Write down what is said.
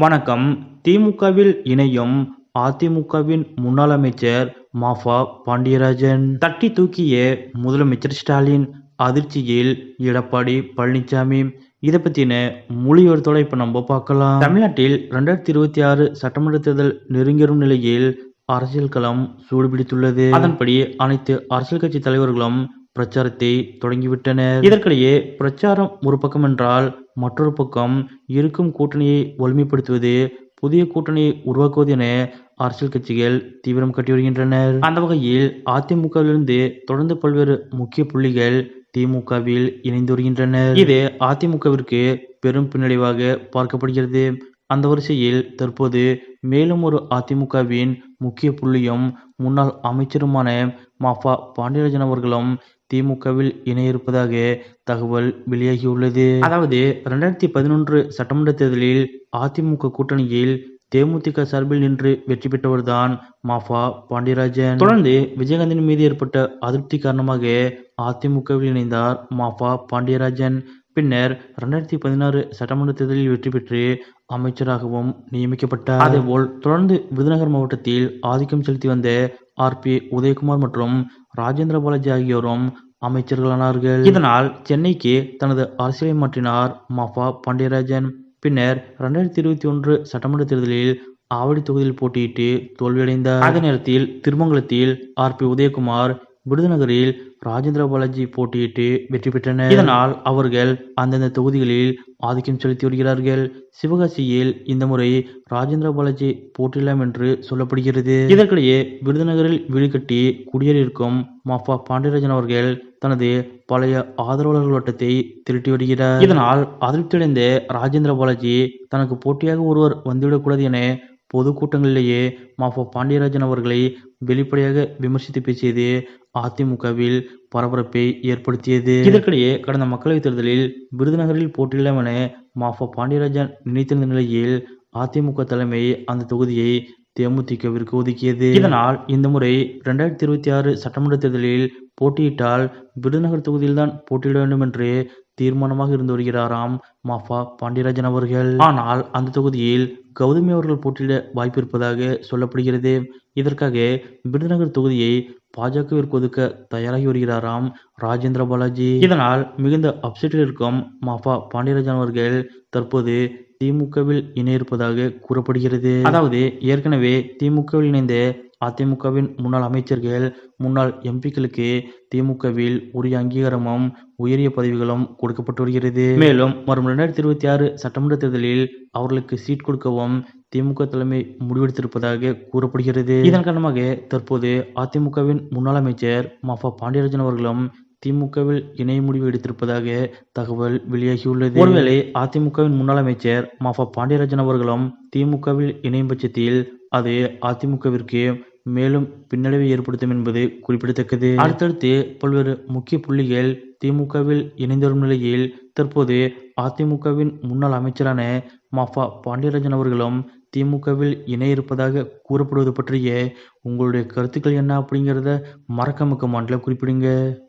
வணக்கம். திமுகவில் இணையும் அதிமுகவின் முன்னாள் அமைச்சர் மாஃபா பாண்டியராஜன். தட்டி தூக்கிய முதலமைச்சர் ஸ்டாலின் அதிர்ச்சியில் எடப்பாடி பழனிசாமி இதை பத்தின மொழியோரத்தோட இப்ப நம்ம பார்க்கலாம். தமிழ்நாட்டில் ரெண்டாயிரத்தி இருபத்தி ஆறு சட்டமன்ற தேர்தல் நெருங்கிடும் நிலையில் அரசியல் களம் சூடுபிடித்துள்ளது. அதன்படி அனைத்து அரசியல் கட்சி தலைவர்களும் பிரச்சாரத்தை தொடங்கிவிட்டனர். இதற்கிடையே பிரச்சாரம் ஒரு பக்கம் என்றால் மற்றொரு பக்கம் இருக்கும் கூட்டணியை வலிமைப்படுத்துவது புதிய கூட்டணியை உருவாக்குவது என அரசியல் கட்சிகள் தீவிரம் கட்டி வருகின்றனர். அந்த வகையில் அதிமுகவிலிருந்து தொடர்ந்து பல்வேறு முக்கிய புள்ளிகள் திமுகவில் இணைந்து வருகின்றனர். இது அதிமுகவிற்கு பெரும் பின்னடைவாக பார்க்கப்படுகிறது. அந்த வரிசையில் தற்போது மேலும் ஒரு அதிமுகவின் முக்கிய புள்ளியும் முன்னாள் அமைச்சருமான மாஃபா பாண்டியராஜன் அவர்களும் திமுகவில் இணைய இருப்பதாக தகவல் வெளியாகியுள்ளது. அதாவது இரண்டாயிரத்தி பதினொன்று சட்டமன்ற தேர்தலில் அதிமுக கூட்டணியில் தேமுதிக சார்பில் நின்று வெற்றி பெற்றவர்தான் மாஃபா பாண்டியராஜன். தொடர்ந்து விஜயகாந்தின் மீது ஏற்பட்ட அதிருப்தி காரணமாக அதிமுகவில் இணைந்தார் மாஃபா பாண்டியராஜன். பின்னர் இரண்டாயிரத்தி பதினாறு சட்டமன்ற தேர்தலில் வெற்றி பெற்று அமைச்சராகவும் நியமிக்கப்பட்டார். அதேபோல் தொடர்ந்து விருதுநகர் மாவட்டத்தில் ஆதிக்கம் செலுத்தி வந்த ஆர். பி. உதயகுமார் மற்றும் ராஜேந்திர பாலாஜி ஆகியோரும் அமைச்சர்களானார்கள். இதனால் சென்னைக்கு தனது அரசியலை மாற்றினார் மாஃபா பாண்டியராஜன். பின்னர் இரண்டாயிரத்தி இருபத்தி ஒன்று சட்டமன்ற தேர்தலில் ஆவடி தொகுதியில் போட்டியிட்டு தோல்வியடைந்தார். அதே நேரத்தில் திருமங்கலத்தில் ஆர். பி. உதயகுமார் விருதுநகரில் ராஜேந்திர பாலாஜி போட்டியிட்டு வெற்றி பெற்றனர். இதனால் அவர்கள் அந்தந்த தொகுதிகளில் ஆதிக்கம் செலுத்தி வருகிறார்கள். சிவகாசியில் இந்த முறை ராஜேந்திர பாலாஜி போட்டியிடலாம் என்று சொல்லப்படுகிறது. இதற்கிடையே விருதுநகரில் வீடு கட்டி குடியேறியிருக்கும் மாஃபா பாண்டியராஜன் அவர்கள் தனது பழைய ஆதரவாளர்கள் வட்டத்தை திருட்டி வருகிறார். இதனால் அதிருப்தியடைந்த ராஜேந்திர பாலாஜி தனக்கு போட்டியாக ஒருவர் வந்துவிடக்கூடாது என பொதுக்கூட்டங்களிலேயே மாஃபா பாண்டியராஜன் அவர்களை வெளிப்படையாக விமர்சித்து பேசியது அதிமுகவில் பரபரப்பை ஏற்படுத்தியது. இதற்கிடையே கடந்த மக்களவைத் தேர்தலில் விருதுநகரில் போட்டியிடலாம் என மாஃபா பாண்டியராஜன் நினைத்திருந்த நிலையில் அதிமுக தலைமை அந்த தொகுதியை தேமுதிகவிற்கு ஒதுக்கியது. இதனால் இந்த முறை ரெண்டாயிரத்தி இருபத்தி ஆறு சட்டமன்ற தேர்தலில் போட்டியிட்டால் விருதுநகர் தொகுதியில்தான் போட்டியிட வேண்டும் என்று தீர்மானமாக இருந்து வருகிறாராம் மாஃபா பாண்டியராஜன் அவர்கள். ஆனால் அந்த தொகுதியில் கௌதமி அவர்கள் போட்டியிட வாய்ப்பு இருப்பதாக சொல்லப்படுகிறது. இதற்காக விருதுநகர் தொகுதியை பாஜகவிற்கு ஒதுக்க தயாராகி வருகிறாராம் ராஜேந்திர பாலாஜி. இதனால் மிகுந்த அப்செட்டில் இருக்கும் மாஃபா பாண்டியராஜன் அவர்கள் தற்போது திமுகவில் இணைய இருப்பதாக கூறப்படுகிறது. அதாவது ஏற்கனவே திமுகவில் இணைந்த அதிமுகவின் முன்னாள் அமைச்சர்கள் முன்னாள் எம்பிக்களுக்கு திமுகவில் உரிய அங்கீகாரமும் உயரிய பதவிகளும் கொடுக்கப்பட்டு வருகிறது. மேலும் வரும் இரண்டாயிரத்தி இருபத்தி ஆறு சட்டமன்ற தேர்தலில் அவர்களுக்கு சீட் கொடுக்கவும் திமுக தலைமை முடிவெடுத்திருப்பதாக கூறப்படுகிறது. இதன் காரணமாக தற்போது அதிமுகவின் முன்னாள் அமைச்சர் மாஃபா பாண்டியராஜன் அவர்களும் திமுகவில் இணைய முடிவு எடுத்திருப்பதாக தகவல் வெளியாகியுள்ளது. ஒருவேளை அதிமுகவின் முன்னாள் அமைச்சர் மாஃபா பாண்டியராஜன் அவர்களும் திமுகவில் இணையும் பட்சத்தில் அது அதிமுகவிற்கு மேலும் பின்னடைவை ஏற்படுத்தும் என்பது குறிப்பிடத்தக்கது. அடுத்தடுத்து பல்வேறு முக்கிய புள்ளிகள் திமுகவில் இணைந்து வரும் நிலையில் தற்போது அதிமுகவின் முன்னாள் அமைச்சரான மாஃபா பாண்டியராஜன் அவர்களும் திமுகவில் இணைய இருப்பதாக கூறப்படுவது பற்றிய உங்களுடைய கருத்துக்கள் என்ன அப்படிங்கிறத மறக்காம மாண்டில் குறிப்பிடுங்க.